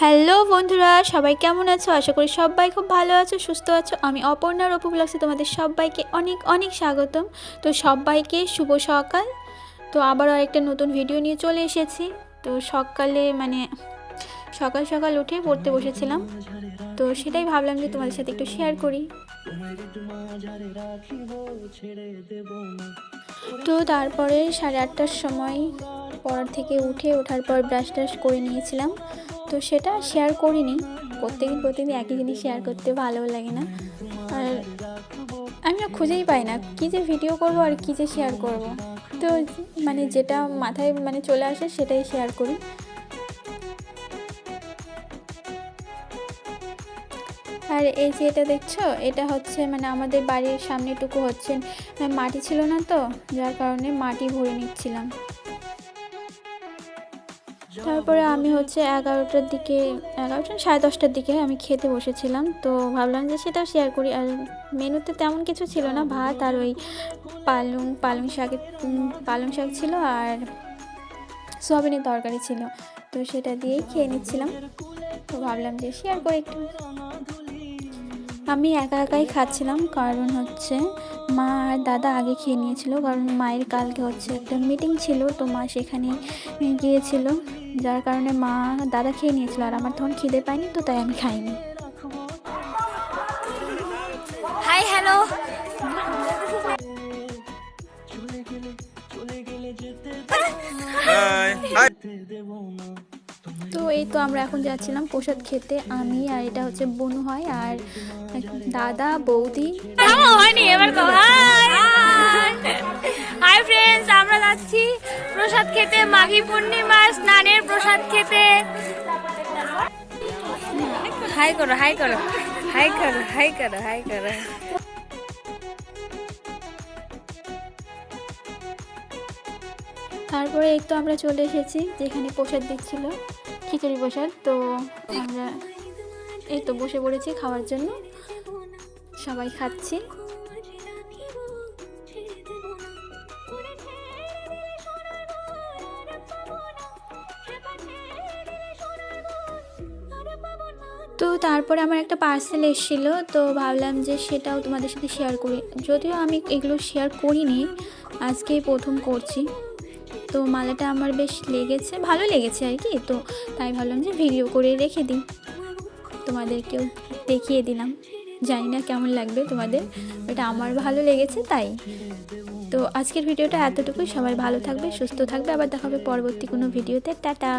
Hello বন্ধুরা, সবাই কেমন আছো? আশা করি সবাই খুব ভালো আছো, সুস্থ আছো। আমি অপর্ণার অপু ব্লগসে তোমাদের সবাইকে অনেক অনেক স্বাগতম। তো সবাইকে শুভ সকাল। তো আবারও একটা নতুন ভিডিও নিয়ে চলে এসেছি। তো সকালে মানে সকাল সকাল উঠে পড়তে বসেছিলাম। তো সেটাই ভাবলাম যে তোমাদের সাথে একটু শেয়ার করি। তো তারপরে সাড়ে আটটার সময় পড়ার থেকে উঠে ওঠার পর ব্রাশ ট্রাশ করে নিয়েছিলাম। তো সেটা শেয়ার করিনি। প্রত্যেকদিন প্রতিদিন একই জিনিস শেয়ার করতে ভালো লাগে না। আর আমি খুঁজেই পাই না কী যে ভিডিও করব আর কী যে শেয়ার করব। তো মানে যেটা মাথায় মানে চলে আসে সেটাই শেয়ার করি। আর এই যে এটা দেখছ এটা হচ্ছে মানে আমাদের বাড়ির সামনেটুকু হচ্ছে আহ, মাটি ছিল না তো যার কারণে মাটি ভরে নিচ্ছিলাম। তারপরে আমি হচ্ছে এগারোটার দিকে এগারোটা সাড়ে দশটার দিকে আমি খেতে বসেছিলাম তো ভাবলাম যে সেটাও শেয়ার করি। আর মেনুতে তেমন কিছু ছিল না ভাত আর ওই পালং পালং শাকের পালং শাক ছিল আর সোয়াবিনের তরকারি ছিল তো সেটা দিয়েই খেয়ে নিচ্ছিলাম। তো ভাবলাম যে শেয়ার করি একটু। আমি একা একাই খাচ্ছিলাম কারণ হচ্ছে মা আর দাদা আগে খেয়ে নিয়েছিল কারণ মায়ের কালকে হচ্ছে একটা মিটিং ছিল তো মা সেখানে গিয়েছিল যার কারণে মা দাদা খেয়ে নিয়েছিল আর আমার তখন খিদে পায়নি তো তাই আমি খাইনি। হাই হ্যালো তো এই তো আমরা এখন যাচ্ছিলাম প্রসাদ খেতে আমি আর এটা হচ্ছে বনু হয় আর দাদা বৌদি। আমার হয়নি এবার হাই হাই। ফ্রেন্ডস আমরা যাচ্ছি প্রসাদ খেতে মাঘী পূর্ণিমার স্নানের প্রসাদ খেতে। হাই করো হাই করো হাই করো হাই করো হাই করো। তারপরে একটু আমরা চলে এসেছি, যেখানে প্রসাদ দিচ্ছিল, খিচুড়ি প্রসাদ। তো আমরা এই তো বসে পড়েছি খাওয়ার জন্য। সবাই খাচ্ছি। তো তারপরে আমার একটা পার্সেল এসেছিল, তো ভাবলাম যে সেটাও তোমাদের সাথে শেয়ার করি। যদিও আমি এগুলো শেয়ার করিনি, আজকেই প্রথম করছি। তো মালাটা আমার বেশ লেগেছে, ভালো লেগেছে আর কি, তো তাই ভাবলাম যে ভিডিও করে রেখে দিই। তোমাদেরকেও দেখিয়ে দিলাম। জানি না কেমন লাগবে তোমাদের এটা আমার ভালো লেগেছে তাই। তো আজকের ভিডিওটা এতটুকুই, সবাই ভালো থাকবে, সুস্থ থাকবে, আবার দেখা হবে পরবর্তী কোনো ভিডিওতে টাটা!